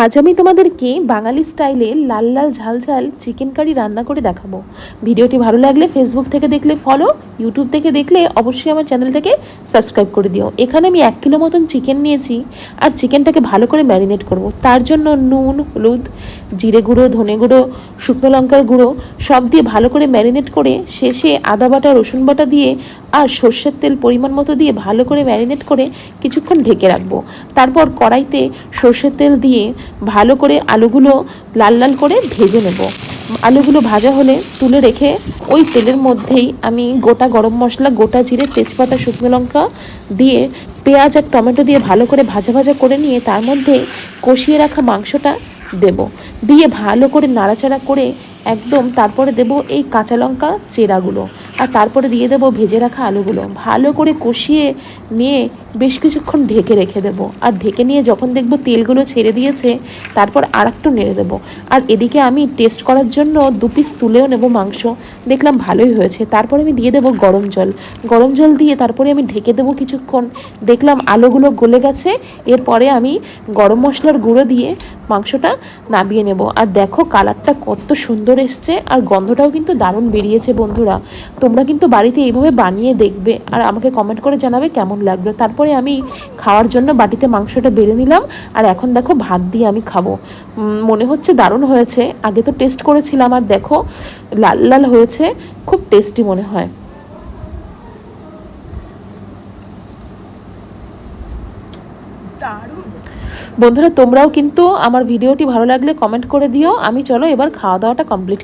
আজ আমি তোমাদেরকে বাঙালি স্টাইলে লাল লাল ঝাল ঝাল চিকেন কারি রান্না করে দেখাবো। ভিডিওটি ভালো লাগলে ফেসবুক থেকে দেখলে ফলো ইউটিউব থেকে দেখলে অবশ্যই আমার চ্যানেলটাকে সাবস্ক্রাইব করে দিও। এখানে আমি এক কিলো মতন চিকেন নিয়েছি আর চিকেনটাকে ভালো করে ম্যারিনেট করব। তার জন্য নুন, হলুদ, জিরে গুঁড়ো, ধনে গুঁড়ো, শুকনো লঙ্কার গুঁড়ো সব দিয়ে ভালো করে ম্যারিনেট করে শেষে আদা বাটা, রসুন বাটা দিয়ে আর সর্ষের তেল পরিমাণ মতো দিয়ে ভালো করে ম্যারিনেট করে কিছুক্ষণ ঢেকে রাখব। তারপর কড়াইতে সর্ষের তেল দিয়ে ভালো করে আলুগুলো লাল লাল করে ভেজে নেব। আলুগুলো ভাজা হলে তুলে রেখে ওই তেলের মধ্যেই আমি গোটা গরম মশলা, গোটা জিরে, তেজপাতা, শুকনো লঙ্কা দিয়ে পেঁয়াজ আর টমেটো দিয়ে ভালো করে ভাজা ভাজা করে নিয়ে তার মধ্যে কষিয়ে রাখা মাংসটা দেব। দিয়ে ভালো করে নাড়াচাড়া করে একদম তারপরে দেব এই কাঁচা লঙ্কা চেরাগুলো। আর তারপরে দিয়ে দেব ভেজে রাখা আলুগুলো। ভালো করে কষিয়ে নিয়ে বেশ কিছুক্ষণ ঢেকে রেখে দেব। আর ঢেকে নিয়ে যখন দেখব তেলগুলো ছেড়ে দিয়েছে, তারপর আর একটু নেড়ে দেবো। আর এদিকে আমি টেস্ট করার জন্য দু পিস তুলেও নেব মাংস। দেখলাম ভালোই হয়েছে। তারপরে আমি দিয়ে দেবো গরম জল। গরম জল দিয়ে তারপরে আমি ঢেকে দেবো কিছুক্ষণ। দেখলাম আলুগুলো গলে গেছে। এরপরে আমি গরম মশলার গুঁড়ো দিয়ে মাংসটা নামিয়ে নেব। আর দেখো কালারটা কত সুন্দর এসছে আর গন্ধটাও কিন্তু দারুণ বেরিয়েছে বন্ধুরা। তোমরা কিন্তু বাড়িতে এইভাবে বানিয়ে দেখবে আর আমাকে কমেন্ট করে জানাবে কেমন লাগল। তারপরে আমি খাওয়ার জন্য বাটিতে মাংসটা বেড়ে নিলাম আর এখন দেখো ভাত দিয়ে আমি খাব। মনে হচ্ছে দারুণ হয়েছে। আগে তো টেস্ট করেছিলাম আর দেখো লাল লাল হয়েছে। খুব টেস্টি মনে হয়। বন্ধুরা, তোমরাও কিন্তু আমার ভিডিওটি ভালো লাগলে কমেন্ট করে দিও। আমি চলো এবার খাওয়া দাওয়াটা কমপ্লিট